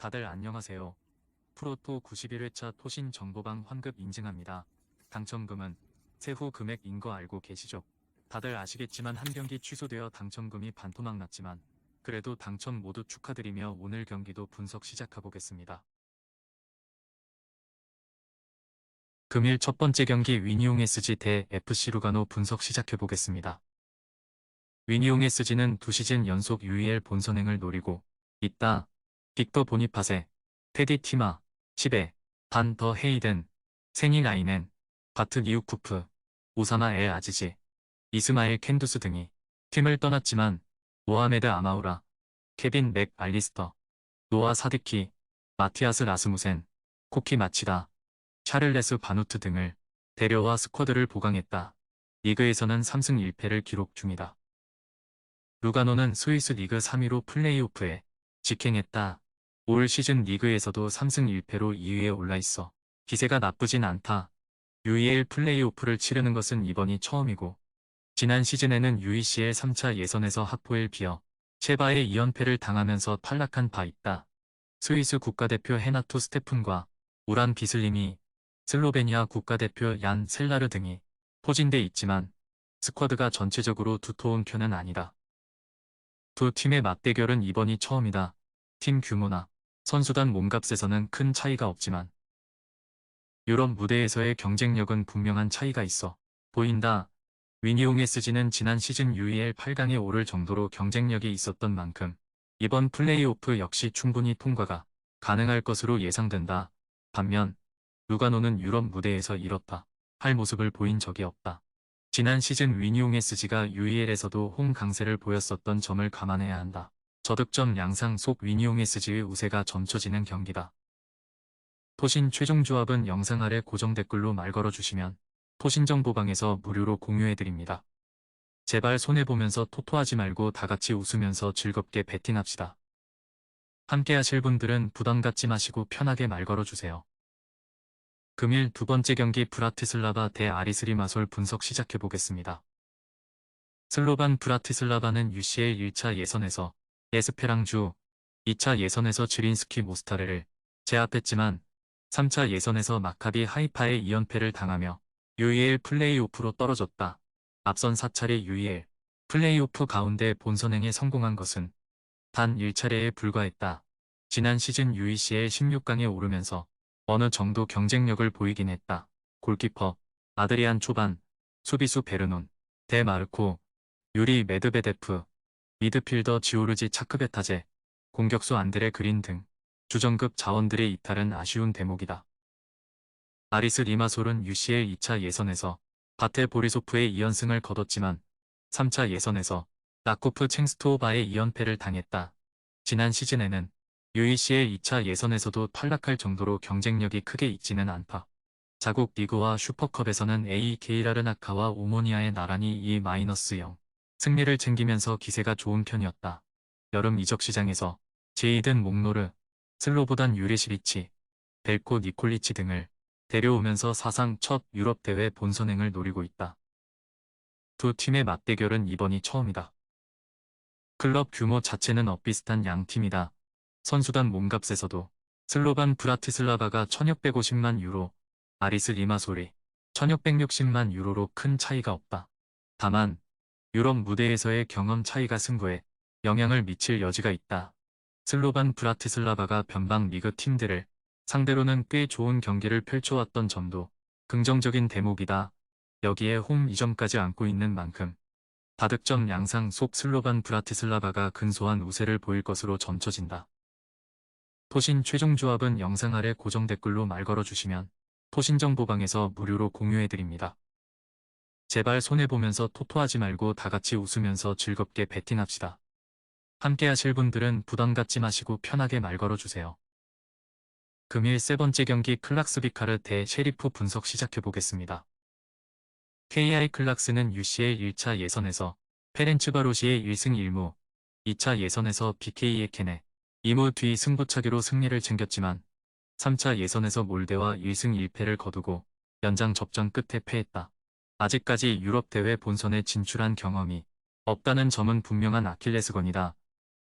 다들 안녕하세요. 프로토 91회차 토신 정보방 환급 인증합니다. 당첨금은 세후 금액인 거 알고 계시죠? 다들 아시겠지만 한 경기 취소되어 당첨금이 반토막 났지만 그래도 당첨 모두 축하드리며 오늘 경기도 분석 시작해보겠습니다. 금일 첫 번째 경기 위니용 SG 대 FC 루가노 분석 시작해보겠습니다. 위니용 SG는 두 시즌 연속 UEL 본선행을 노리고 있다. 빅터 보니파세, 테디 티마, 시베, 반더 헤이든, 세니 라이넨, 바트 리우쿠프, 오사마 엘 아지지, 이스마엘 캔두스 등이 팀을 떠났지만 모하메드 아마우라, 케빈 맥 알리스터, 노아 사드키, 마티아스 라스무센, 코키 마치다, 샤를레스 바누트 등을 데려와 스쿼드를 보강했다. 리그에서는 3승 1패를 기록 중이다. 루가노는 스위스 리그 3위로 플레이오프에 직행했다. 올 시즌 리그에서도 3승 1패로 2위에 올라 있어 기세가 나쁘진 않다. UEL 플레이오프를 치르는 것은 이번이 처음이고 지난 시즌에는 UECL 3차 예선에서 하포엘 비어 체바의 2연패를 당하면서 탈락한 바 있다. 스위스 국가대표 헤나토 스테픈과 우란 비슬림이 슬로베니아 국가대표 얀 셀라르 등이 포진돼 있지만 스쿼드가 전체적으로 두터운 편은 아니다. 두 팀의 맞대결은 이번이 처음이다. 팀 규모나 선수단 몸값에서는 큰 차이가 없지만 유럽 무대에서의 경쟁력은 분명한 차이가 있어 보인다. 위니용 SG는 지난 시즌 UEL 8강에 오를 정도로 경쟁력이 있었던 만큼 이번 플레이오프 역시 충분히 통과가 가능할 것으로 예상된다. 반면 루가노는 유럽 무대에서 이렇다 할 모습을 보인 적이 없다. 지난 시즌 위니용 SG가 UEL에서도 홈 강세를 보였었던 점을 감안해야 한다. 저득점 양상 속 위니용 SG의 우세가 점쳐지는 경기다. 토신 최종 조합은 영상 아래 고정 댓글로 말 걸어주시면 토신 정보방에서 무료로 공유해드립니다. 제발 손해보면서 토토하지 말고 다같이 웃으면서 즐겁게 베팅합시다. 함께 하실 분들은 부담 갖지 마시고 편하게 말 걸어주세요. 금일 두 번째 경기 브라티슬라바 대 아리스리 마솔 분석 시작해보겠습니다. 슬로반 브라티슬라바는 UCL 1차 예선에서 에스페랑주, 2차 예선에서 즈린스키 모스타르를 제압했지만 3차 예선에서 마카비 하이파의 2연패를 당하며 UEL 플레이오프로 떨어졌다. 앞선 4차례 UEL 플레이오프 가운데 본선행에 성공한 것은 단 1차례에 불과했다. 지난 시즌 UECL 16강에 오르면서 어느 정도 경쟁력을 보이긴 했다. 골키퍼 아드리안 초반, 수비수 베르논, 데마르코, 유리 메드베데프, 미드필더 지오르지 차크베타제, 공격수 안드레 그린 등 주전급 자원들의 이탈은 아쉬운 대목이다. 아리스 리마솔은 UCL 2차 예선에서 바테 보리소프의 2연승을 거뒀지만 3차 예선에서 라코프 챙스토바의 2연패를 당했다. 지난 시즌에는 UECL 2차 예선에서도 탈락할 정도로 경쟁력이 크게 있지는 않다. 자국 리그와 슈퍼컵에서는 A 게이라르나카와 오모니아의 나란히 2-0 승리를 챙기면서 기세가 좋은 편이었다. 여름 이적 시장에서 제이든 목노르, 슬로보단 유레시비치, 벨코 니콜리치 등을 데려오면서 사상 첫 유럽 대회 본선행을 노리고 있다. 두 팀의 맞대결은 이번이 처음이다. 클럽 규모 자체는 엇비슷한 양 팀이다. 선수단 몸값에서도 슬로반 브라티슬라바가 1650만 유로, 아리스 리마소리 1660만 유로로 큰 차이가 없다. 다만 유럽 무대에서의 경험 차이가 승부에 영향을 미칠 여지가 있다. 슬로반 브라티슬라바가 변방 리그 팀들을 상대로는 꽤 좋은 경기를 펼쳐왔던 점도 긍정적인 대목이다. 여기에 홈 2점까지 안고 있는 만큼 다득점 양상 속 슬로반 브라티슬라바가 근소한 우세를 보일 것으로 점쳐진다. 토신 최종 조합은 영상 아래 고정 댓글로 말 걸어주시면 토신정보방에서 무료로 공유해드립니다. 제발 손해보면서 토토하지 말고 다같이 웃으면서 즐겁게 베팅합시다. 함께 하실 분들은 부담 갖지 마시고 편하게 말 걸어주세요. 금일 세 번째 경기 클락스비카르 대 셰리프 분석 시작해보겠습니다. KI 클락스는 UCL 1차 예선에서 페렌츠바로시의 1승 1무, 2차 예선에서 BK의 켄에 2무 뒤 승부차기로 승리를 챙겼지만 3차 예선에서 몰데와 1승 1패를 거두고 연장 접전 끝에 패했다. 아직까지 유럽 대회 본선에 진출한 경험이 없다는 점은 분명한 아킬레스건이다.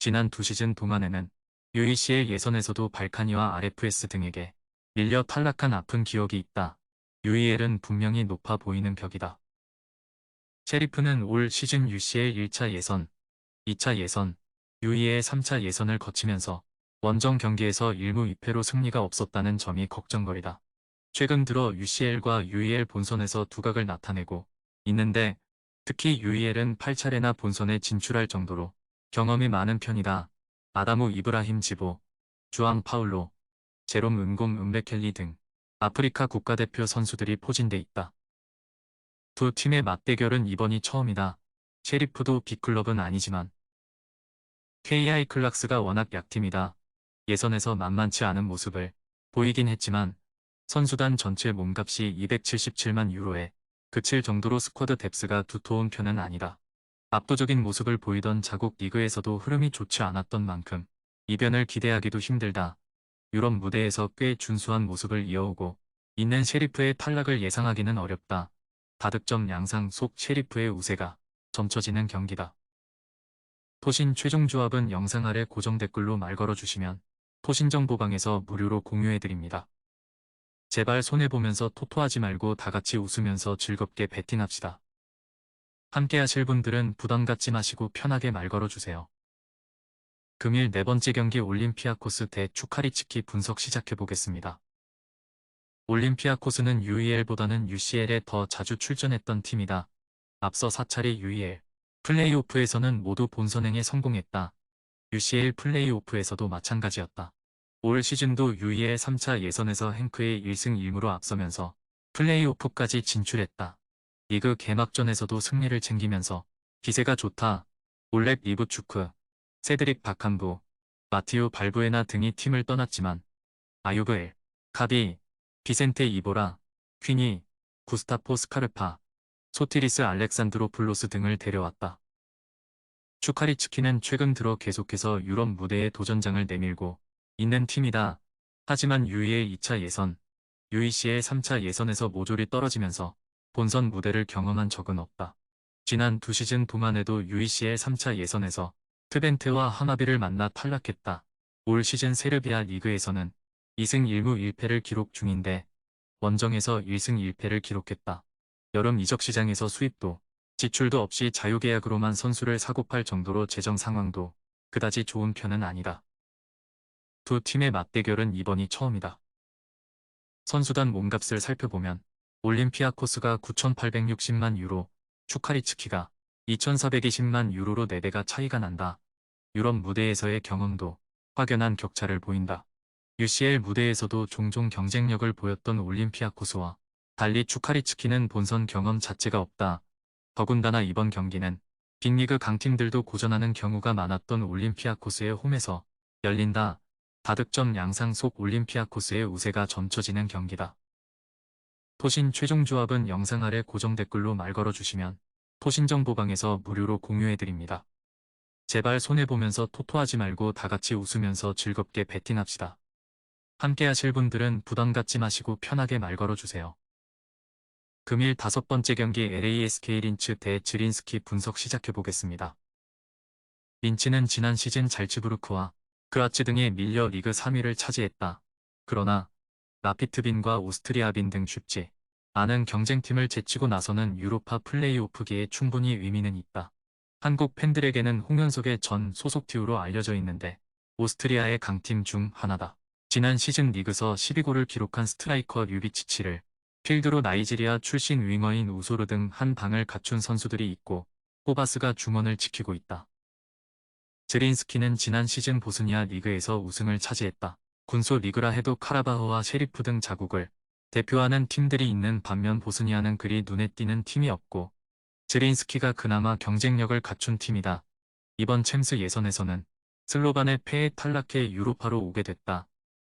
지난 두 시즌 동안에는 UECL 예선에서도 발카니와 RFS 등에게 밀려 탈락한 아픈 기억이 있다. UEL은 분명히 높아 보이는 벽이다. 셰리프는 올 시즌 UCL 1차 예선, 2차 예선, UEL 3차 예선을 거치면서 원정 경기에서 1무 2패로 승리가 없었다는 점이 걱정거리다. 최근 들어 UCL과 UEL 본선에서 두각을 나타내고 있는데 특히 UEL은 8차례나 본선에 진출할 정도로 경험이 많은 편이다. 아다무 이브라힘 지보, 주앙 파울로, 제롬 은곰 은베켈리 등 아프리카 국가대표 선수들이 포진돼 있다. 두 팀의 맞대결은 이번이 처음이다. 셰리프도 빅클럽은 아니지만 KI 클락스가 워낙 약팀이다. 예선에서 만만치 않은 모습을 보이긴 했지만 선수단 전체 몸값이 277만 유로에 그칠 정도로 스쿼드 뎁스가 두터운 편은 아니다. 압도적인 모습을 보이던 자국 리그에서도 흐름이 좋지 않았던 만큼 이변을 기대하기도 힘들다. 유럽 무대에서 꽤 준수한 모습을 이어오고 있는 셰리프의 탈락을 예상하기는 어렵다. 다득점 양상 속 셰리프의 우세가 점쳐지는 경기다. 토신 최종 조합은 영상 아래 고정 댓글로 말 걸어주시면 토신 정보방에서 무료로 공유해드립니다. 제발 손해보면서 토토하지 말고 다같이 웃으면서 즐겁게 베팅합시다. 함께 하실 분들은 부담 갖지 마시고 편하게 말 걸어주세요. 금일 네 번째 경기 올림피아코스 대 추카리츠키 분석 시작해보겠습니다. 올림피아코스는 UEL보다는 UCL에 더 자주 출전했던 팀이다. 앞서 4차례 UEL 플레이오프에서는 모두 본선행에 성공했다. UCL 플레이오프에서도 마찬가지였다. 올 시즌도 UEL 3차 예선에서 행크의 1승 1무로 앞서면서 플레이오프까지 진출했다. 리그 개막전에서도 승리를 챙기면서 기세가 좋다. 올렉 리브추크, 세드릭 바칸부, 마티우 발부에나 등이 팀을 떠났지만 아유브 엘, 카비, 비센테 이보라, 퀴니, 구스타포 스카르파, 소티리스 알렉산드로 플로스 등을 데려왔다. 추카리츠키는 최근 들어 계속해서 유럽 무대에 도전장을 내밀고 있는 팀이다. 하지만 UEL 2차 예선, UECL 3차 예선에서 모조리 떨어지면서 본선 무대를 경험한 적은 없다. 지난 두 시즌 동안 에도 UECL 3차 예선에서 트벤테와 하나비를 만나 탈락했다. 올 시즌 세르비아 리그에서는 2승 1무 1패를 기록 중인데 원정에서 1승 1패를 기록했다. 여름 이적 시장에서 수입도 지출도 없이 자유계약으로만 선수를 사고팔 정도로 재정 상황도 그다지 좋은 편은 아니다. 두 팀의 맞대결은 이번이 처음이다. 선수단 몸값을 살펴보면 올림피아코스가 9,860만 유로, 추카리츠키가 2,420만 유로로 4배가 차이가 난다. 유럽 무대에서의 경험도 확연한 격차를 보인다. UCL 무대에서도 종종 경쟁력을 보였던 올림피아코스와 달리 추카리츠키는 본선 경험 자체가 없다. 더군다나 이번 경기는 빅리그 강팀들도 고전하는 경우가 많았던 올림피아코스의 홈에서 열린다. 다득점 양상 속 올림피아코스의 우세가 점쳐지는 경기다. 토신 최종 조합은 영상 아래 고정 댓글로 말 걸어주시면 토신 정보방에서 무료로 공유해드립니다. 제발 손해보면서 토토하지 말고 다같이 웃으면서 즐겁게 베팅합시다. 함께 하실 분들은 부담 갖지 마시고 편하게 말 걸어주세요. 금일 다섯 번째 경기 LASK 린츠 대 즈린스키 분석 시작해보겠습니다. 린츠는 지난 시즌 잘츠부르크와 그라츠 등에 밀려 리그 3위를 차지했다. 그러나 라피트빈과 오스트리아빈 등 쉽지 않은 경쟁팀을 제치고 나서는 유로파 플레이오프기에 충분히 의미는 있다. 한국 팬들에게는 홍현석의 전 소속팀으로 알려져 있는데 오스트리아의 강팀 중 하나다. 지난 시즌 리그서 12골을 기록한 스트라이커 류비치치를 필드로 나이지리아 출신 윙어인 우소르 등 한 방을 갖춘 선수들이 있고 호바스가 중원을 지키고 있다. 제린스키는 지난 시즌 보스니아 리그에서 우승을 차지했다. 군소 리그라 해도 카라바흐와 셰리프 등 자국을 대표하는 팀들이 있는 반면 보스니아는 그리 눈에 띄는 팀이 없고 제린스키가 그나마 경쟁력을 갖춘 팀이다. 이번 챔스 예선에서는 슬로반의 패에 탈락해 유로파로 오게 됐다.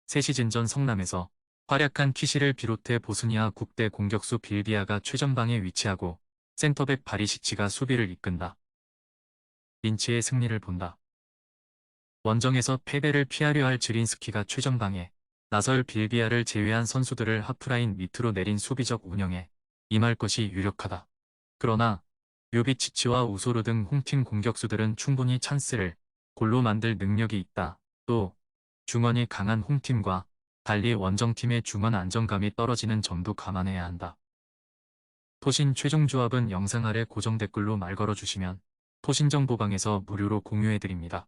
새 시즌 전 성남에서 활약한 키시를 비롯해 보스니아 국대 공격수 빌비아가 최전방에 위치하고 센터백 바리시치가 수비를 이끈다. 린치의 승리를 본다. 원정에서 패배를 피하려 할 즈린스키가 최전방에 나설 빌비아를 제외한 선수들을 하프라인 밑으로 내린 수비적 운영에 임할 것이 유력하다. 그러나 요비치치와 우소르 등 홈팀 공격수들은 충분히 찬스를 골로 만들 능력이 있다. 또 중원이 강한 홈팀과 달리 원정팀의 중원 안정감이 떨어지는 점도 감안해야 한다. 토신 최종 조합은 영상 아래 고정 댓글로 말 걸어주시면 토신 정보방에서 무료로 공유해드립니다.